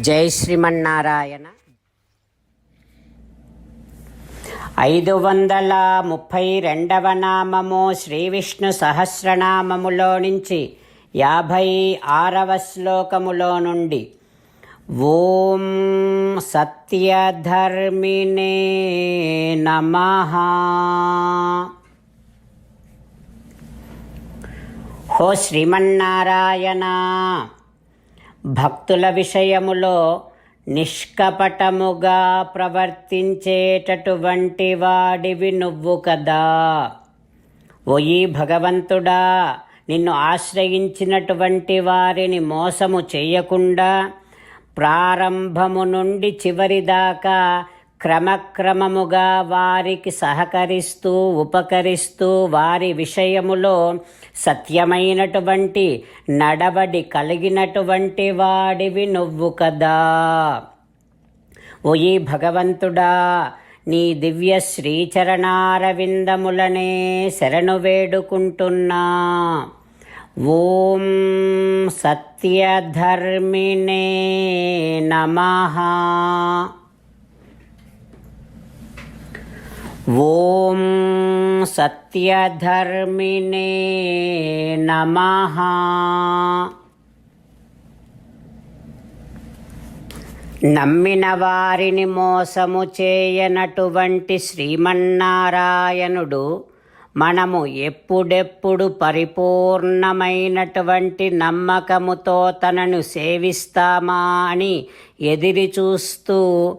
జై శ్రీమన్నారాయణ. ఐదు వందల ముప్పై రెండవ నామము శ్రీ విష్ణు సహస్రనామములో నుంచి యాభై ఆరవ శ్లోకములో నుండి ఓం సత్యధర్మిణే నమ. హో శ్రీమన్నారాయణ. భక్తుల విషయములో నిష్కపటముగా ప్రవర్తించేటటువంటి వాడివి నువ్వు కదా. ఓయి భగవంతుడా నిన్ను ఆశ్రయించినటువంటి వారిని మోసము చేయకుండా ప్రారంభము నుండి చివరిదాకా క్రమక్రమముగా వారికి సహకరిస్తూ ఉపకరిస్తూ వారి విషయములో సత్యమైనటువంటి నడవడి కలిగినటువంటి వాడివి నువ్వు కదా. ఓయి భగవంతుడా నీ దివ్య శ్రీచరణారవిందములనే శరణు వేడుకుంటున్నా. ఓం సత్యధర్మిణే నమః. ఓం సత్యధర్మిణే నమః. నమ్మిన వారిని మోసము చేయనటువంటి శ్రీమన్నారాయణుడు మనము ఎప్పుడెప్పుడు పరిపూర్ణమైనటువంటి నమ్మకముతో తనను సేవిస్తామా అని ఎదిరి చూస్తూ